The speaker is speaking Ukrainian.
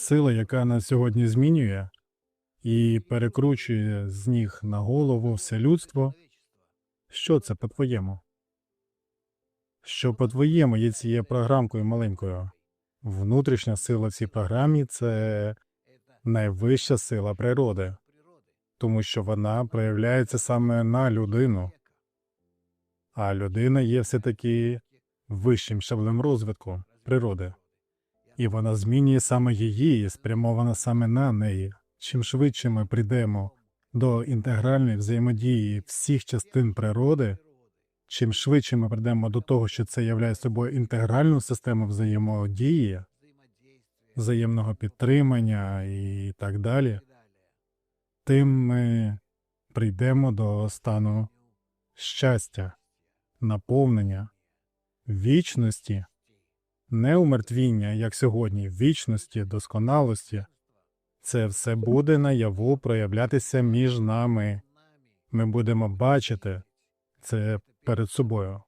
сила, яка нас сьогодні змінює і перекручує з ніг на голову все людство. Що це по-твоєму? Що по-твоєму є цією програмкою маленькою? Внутрішня сила в цій програмі це найвища сила природи, тому що вона проявляється саме на людину, а людина є все-таки вищим щаблем розвитку природи, і вона змінює саме її, спрямована саме на неї. Чим швидше ми прийдемо до інтегральної взаємодії всіх частин природи, чим швидше ми прийдемо до того, що це являє собою інтегральну систему взаємодії, взаємного підтримання і так далі, тим ми прийдемо до стану щастя, наповнення, вічності, не умертвіння, як сьогодні, вічності, досконалості. Це все буде наяву проявлятися між нами. Ми будемо бачити це перед собою.